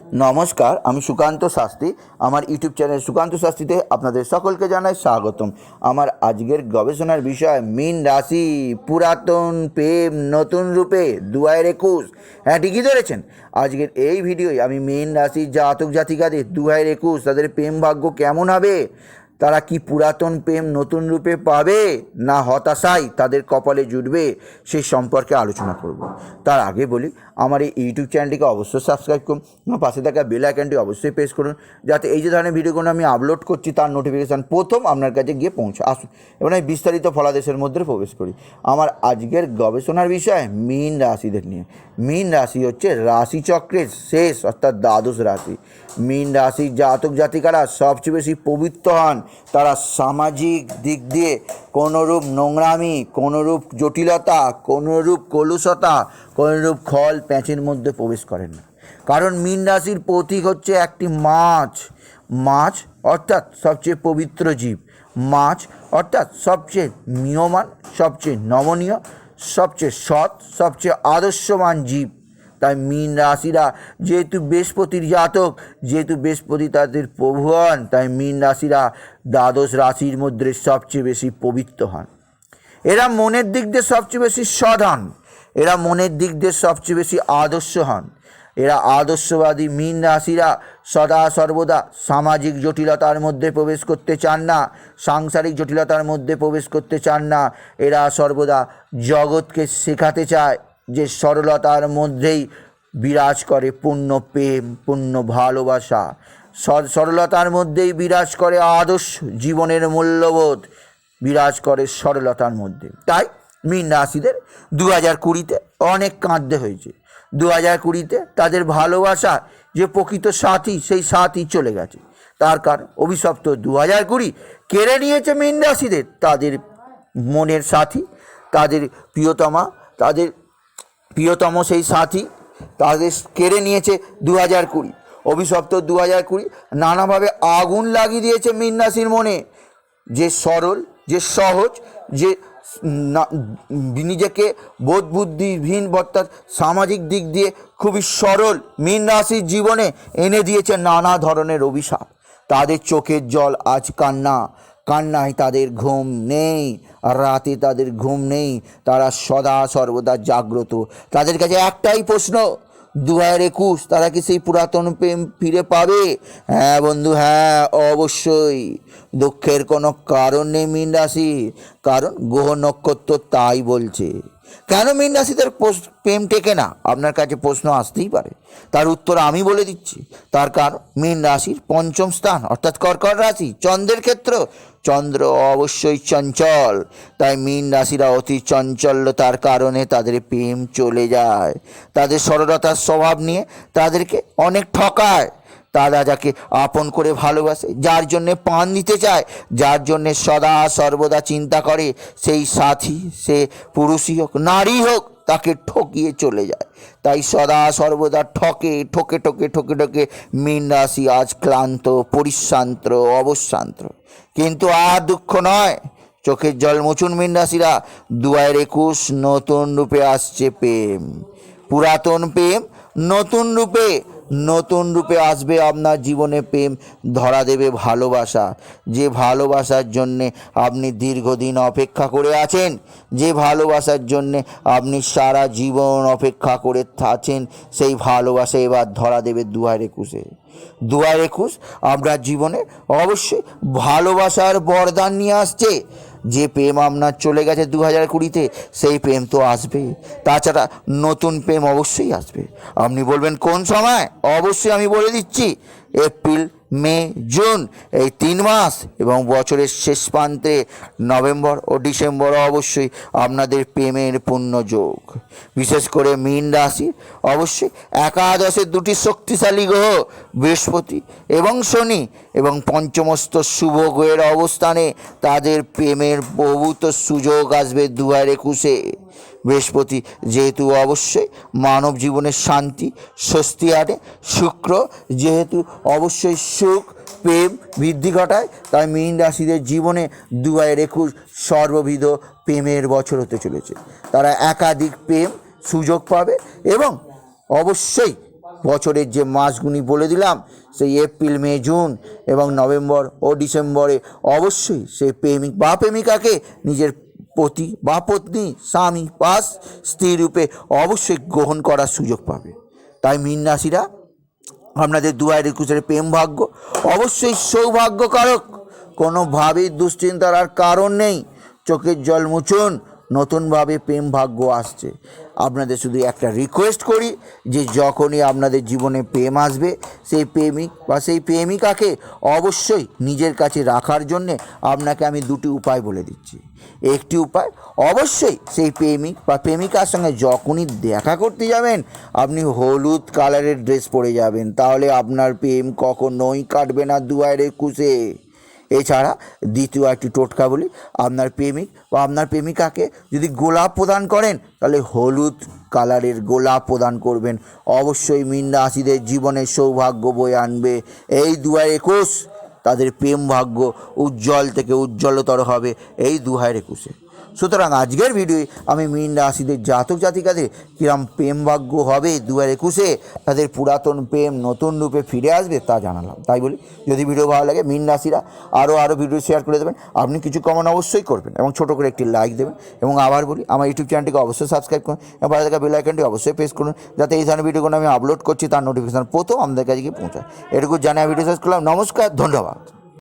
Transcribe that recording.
নমস্কার, আমি সুকান্ত শাস্ত্রী। আমার ইউটিউব চ্যানেল সুকান্ত শাস্ত্রীতে আপনাদের সকলকে জানাই স্বাগতম। আমার আজকের গবেষণার বিষয়, মীন রাশি, পুরাতন প্রেম, নতুন রূপে দু হাজার একুশ। হ্যাঁ ঠিকই ধরেছেন। আজকের এই ভিডিওয় আমি মীন রাশির জাতক জাতিকাদের দু হাজার একুশ, তাদের প্রেম ভাগ্য কেমন হবে? তারা কি পুরাতন প্রেম নতুন রূপে পাবে? না হতাশায় তাদের কপালে জুটবে? সে সম্পর্কে আলোচনা করব। তার আগে বলি, আমার এই ইউটিউব চ্যানেলটিকে অবশ্যই সাবস্ক্রাইব করুন আমার পাশে থাকা বেল আইকনটি অবশ্যই প্রেস করুন যাতে এই যে ধরনের ভিডিওগুলো আমি আপলোড করছি, তার নোটিফিকেশান প্রথম আপনার কাছে গিয়ে পৌঁছে আসুন এবং আমি বিস্তারিত ফলাদেশের মধ্যে প্রবেশ করি। আমার আজকের গবেষণার বিষয় মীন রাশিদের নিয়ে। মীন রাশি হচ্ছে রাশিচক্রের শেষ, অর্থাৎ দ্বাদশ রাশি। মীন রাশির জাতক জাতিকারা সবচেয়ে বেশি পবিত্র হন। তারা সামাজিক দিক দিয়ে কোনোরূপ নোংরামি, কোনোরূপ জটিলতা, কোনোরূপ কলুষতা, কোনোরূপ খল প্যাঁচের মধ্যে প্রবেশ করেন না। কারণ মীন রাশির প্রতীক হচ্ছে একটি মাছ। মাছ অর্থাৎ সবচেয়ে পবিত্র জীব। মাছ অর্থাৎ সবচেয়ে নিয়মান সবচেয়ে নমনীয়, সবচেয়ে সৎ, সবচেয়ে আদর্শবান জীব। তাই মীন রাশিরা, যেহেতু বৃহস্পতির জাতক, যেহেতু বৃহস্পতি তাদের প্রভু হন তাই মীন রাশিরা দ্বাদশ রাশির মধ্যে সবচেয়ে বেশি পবিত্র হন। এরা মনের দিক দিয়ে সবচেয়ে বেশি সৎ হন এরা মনের দিক দিয়ে সবচেয়ে বেশি আদর্শ হন। এরা আদর্শবাদী মীন রাশিরা সদা সর্বদা সামাজিক জটিলতার মধ্যে প্রবেশ করতে চান না, সাংসারিক জটিলতার মধ্যে প্রবেশ করতে চান না। এরা সর্বদা জগৎকে শেখাতে চায় যে সরলতার মধ্যেই বিরাজ করে পূর্ণ প্রেম, পূর্ণ ভালোবাসা। সর- সরলতার মধ্যেই বিরাজ করে আদর্শ জীবনের মূল্যবোধ, বিরাজ করে সরলতার মধ্যে। তাই মীন রাশিদের দু হাজার কুড়িতে অনেক কাঁদতে হয়েছে। দু হাজার কুড়িতে তাদের ভালোবাসা যে প্রকৃত সাথী, সেই সাথী চলে গেছে। তার কারণ অভিশপ্ত দু হাজার কুড়ি কেড়ে নিয়েছে মীন রাশিদের তাদের মনের সাথী, তাদের প্রিয়তমা, তাদের প্রিয়তম সেই সাথী, তাদের কেড়ে নিয়েছে দু হাজার কুড়ি। অভিশপ্ত দু হাজার কুড়ি নানাভাবে আগুন লাগিয়ে দিয়েছে মীন রাশির মনে। যে সরল, যে সহজ, যে নিজেকে বোধ বুদ্ধিহীন অর্থাৎ সামাজিক দিক দিয়ে খুবই সরল মীন রাশির জীবনে এনে দিয়েছে নানা ধরনের অভিশাপ। তাদের চোখের জল আজ কান্না। কান্নায় তাদের ঘুম নেই, আর রাতে তাদের ঘুম নেই, তারা সদা সর্বদা জাগ্রত। তাদের কাছে একটাই প্রশ্ন দু হাজার একুশ, তারা কি সেই পুরাতন প্রেম ফিরে পাবে? হ্যাঁ বন্ধু হ্যাঁ অবশ্যই। দুঃখের কোনো কারণ নেই মীন রাশি, কারণ গ্রহ নক্ষত্র তাই বলছে। কেন মীন রাশিদের পোস- প্রেম টেকে না? আপনার কাছে প্রশ্ন আসতেই পারে। তার উত্তর আমি বলে দিচ্ছি। তার কারণ মীন রাশির পঞ্চম স্থান, অর্থাৎ কর্কট রাশি, চন্দ্রের ক্ষেত্র। চন্দ্র অবশ্যই চঞ্চল, তাই মীন রাশিরা অতি চঞ্চলতার কারণে তাদের প্রেম চলে যায়। তাদের সরলতার স্বভাব নিয়ে তাদেরকে অনেক ঠকায়। তারা যাকে আপন করে ভালোবাসে, যার জন্যে পান দিতে চায়, যার জন্যে সদা সর্বদা চিন্তা করে, সেই সাথী, সে পুরুষই হোক, নারী হোক, তাকে ঠকিয়ে চলে যায়। তাই সদা সর্বদা ঠকে ঠকে ঠকে ঠকে ঠকে মীন রাশি আজ ক্লান্ত, পরিশ্রান্ত, অবশ্রান্ত। কিন্তু আর দুঃখ নয়, চোখের জল মুচুন মীন রাশিরা দু হাজার একুশ নতুন রূপে আসছে প্রেম। পুরাতন প্রেম নতুন রূপে নতুন রূপে আসবে আপনার জীবনে প্রেম, ধরা দেবে ভালোবাসা। যে ভালোবাসার জন্যে আপনি দীর্ঘদিন অপেক্ষা করে আছেন, যে ভালোবাসার জন্যে আপনি সারা জীবন অপেক্ষা করে আছেন, সেই ভালোবাসা এবার ধরা দেবে দু হাজার একুশে। দু হাজার একুশ আপনার জীবনে অবশ্যই ভালোবাসার বরদান নিয়ে আসছে। যে প্রেম আপনার চলে গেছে দু হাজার কুড়িতে, সেই প্রেম তো আসবে। তাছাড়া নতুন প্রেম অবশ্যই আসবে। আপনি বলবেন, কোন সময়? অবশ্যই আমি বলে দিচ্ছি, এপ্রিল মে, জুন এই তিন মাস এবং বছরের শেষ প্রান্তে নভেম্বর ও ডিসেম্বর অবশ্যই আপনাদের প্রেমের পূর্ণ যোগ বিশেষ করে মীন রাশি, অবশ্যই একাদশের দুটি শক্তিশালী গ্রহ, বৃহস্পতি এবং শনি এবং পঞ্চমস্ত শুভ গ্রহের অবস্থানে তাদের প্রেমের বহুত সুযোগ আসবে দু হাজার একুশে। বৃহস্পতি যেহেতু অবশ্যই মানব জীবনের শান্তি, স্বস্তি আনে, শুক্র যেহেতু অবশ্যই সুখ, প্রেম বৃদ্ধি ঘটায়, তাই মীন রাশিদের জীবনে দু হাজার একুশ সর্ববিধ প্রেমের বছর হতে চলেছে। তারা একাধিক প্রেম সুযোগ পাবে এবং অবশ্যই বছরের যে মাসগুলি বলে দিলাম, সেই এপ্রিল, মে, জুন এবং নভেম্বর ও ডিসেম্বরে অবশ্যই সেই প্রেমিক বা প্রেমিকাকে নিজের পতি বা পত্নী, স্বামী বা স্ত্রী রূপে অবশ্যই গ্রহণ করার সুযোগ পাবে। তাই মীন রাশিরা আপনাদের দু হাজার একুশের প্রেম ভাগ্য, অবশ্যই সৌভাগ্যকারক। কোনোভাবেই দুশ্চিন্তার আর কারণ নেই। চোখের জল মুছুন নতুনভাবে প্রেম ভাগ্য আসছে। আপনাদের শুধু একটা রিকোয়েস্ট করি যে যখনই আপনাদের জীবনে প্রেম আসবে, সেই প্রেমিক বা সেই প্রেমিকাকে অবশ্যই নিজের কাছে রাখার জন্যে আপনাকে আমি দুটি উপায় বলে দিচ্ছি। একটি উপায়, অবশ্যই সেই প্রেমিক বা প্রেমিকার সঙ্গে যখনই দেখা করতে যাবেন, আপনি হলুদ কালারের ড্রেস পরে যাবেন। তাহলে আপনার প্রেম কখনোই কাটবে না দুয়ার একুশে এছাড়া দ্বিতীয় একটি টোটকা বলি, আপনার প্রেমিক, বা আপনার প্রেমিকাকে যদি গোলাপ প্রদান করেন, তাহলে হলুদ কালারের গোলাপ প্রদান করবেন। অবশ্যই মিন্দাসীদের রাশিদের জীবনে সৌভাগ্য বই আনবে। এই দুয়ার একুশ তাদের প্রেম ভাগ্য উজ্জ্বল থেকে উজ্জ্বলতর হবে। এই দু হাজার একুশে। সুতরাং আজকের ভিডিওয়ে আমি মীন রাশিদের জাতক জাতিকাদের কিরম প্রেম ভাগ্য হবে দু হাজার একুশে, তাদের পুরাতন প্রেম নতুন রূপে ফিরে আসবে তা জানালাম। তাই বলি, যদি ভিডিও ভালো লাগে মীন রাশিরা আরও আরও ভিডিও শেয়ার করে দেবেন, আপনি কিছু কমন অবশ্যই করবেন এবং ছোটো করে একটি লাইক দেবেন এবং আবার বলি, আমার ইউটিউব চ্যানেলটিকে অবশ্যই সাবস্ক্রাইব করুন এবং পাশে থাকা বেল আইকনটি অবশ্যই প্রেস করুন যাতে এই ধরনের ভিডিওগুলো আমি আপলোড করছি, তার নোটিফিকেশন প্রথম আমাদের কাছে গিয়ে পৌঁছায়। এটুকু জানিয়ে ভিডিও শেষ করলাম। নমস্কার, ধন্যবাদ।